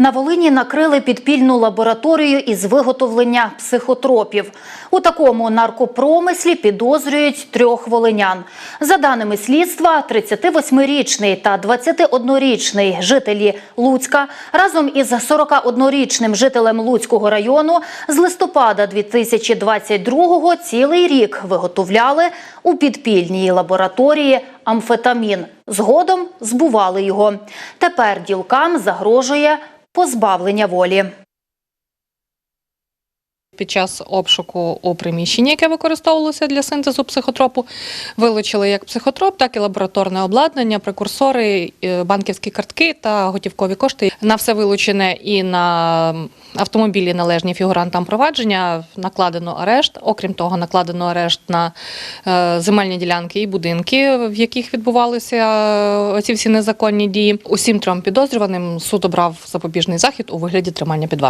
На Волині накрили підпільну лабораторію із виготовлення психотропів. У такому наркопромислі підозрюють трьох волинян. За даними слідства, 38-річний та 21-річний жителі Луцька разом із 41-річним жителем Луцького району з листопада 2022-го цілий рік виготовляли у підпільній лабораторії амфетамін. Згодом збували його. Тепер ділкам загрожує позбавлення волі. Під час обшуку у приміщенні, яке використовувалося для синтезу психотропу, вилучили як психотроп, так і лабораторне обладнання, прекурсори, е, банківські картки та готівкові кошти. На все вилучене і на автомобілі належні фігурантам провадження накладено арешт. Окрім того, накладено арешт на е, земельні ділянки і будинки, в яких відбувалися е, оці всі незаконні дії. Усім трьом підозрюваним суд обрав запобіжний захід у вигляді тримання під вартою.